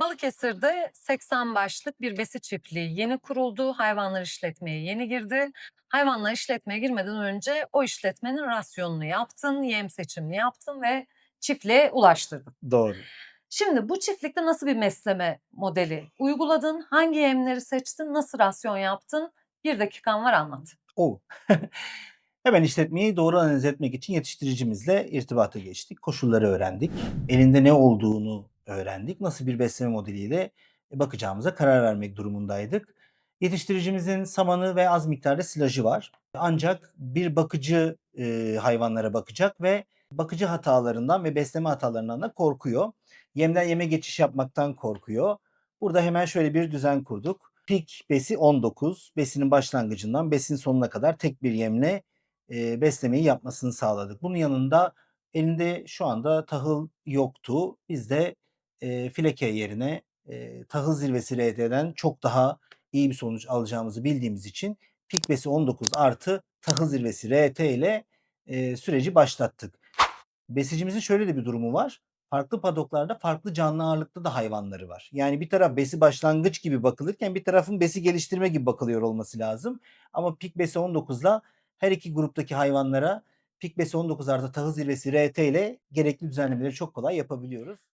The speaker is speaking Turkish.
Balıkesir'de 80 başlık bir besi çiftliği yeni kuruldu. Hayvanlar işletmeye yeni girdi. Hayvanlar işletmeye girmeden önce o işletmenin rasyonunu yaptın, yem seçimini yaptın ve çiftliğe ulaştırdın. Doğru. Şimdi bu çiftlikte nasıl bir besleme modeli uyguladın? Hangi yemleri seçtin? Nasıl rasyon yaptın? Bir dakikan var anlat. O. Hemen işletmeyi doğru analiz etmek için yetiştiricimizle irtibata geçtik. Koşulları öğrendik. Elinde ne olduğunu öğrendik. Nasıl bir besleme modeliyle bakacağımıza karar vermek durumundaydık. Yetiştiricimizin samanı ve az miktarda silajı var. Ancak bir bakıcı e, hayvanlara bakacak ve bakıcı hatalarından ve besleme hatalarından da korkuyor. Yemden yeme geçiş yapmaktan korkuyor. Burada hemen şöyle bir düzen kurduk. Pik besi 19. Besinin başlangıcından besin sonuna kadar tek bir yemle e, beslemeyi yapmasını sağladık. Bunun yanında elinde şu anda tahıl yoktu. Biz de e, fileke yerine e, tahıl zirvesi RT'den çok daha iyi bir sonuç alacağımızı bildiğimiz için pik besi 19 artı tahıl zirvesi RT ile e, süreci başlattık. Besicimizin şöyle de bir durumu var. Farklı padoklarda farklı canlı ağırlıkta da hayvanları var. Yani bir taraf besi başlangıç gibi bakılırken bir tarafın besi geliştirme gibi bakılıyor olması lazım. Ama pik besi 19'la her iki gruptaki hayvanlara pik besi 19 artı tahıl zirvesi RT ile gerekli düzenlemeleri çok kolay yapabiliyoruz.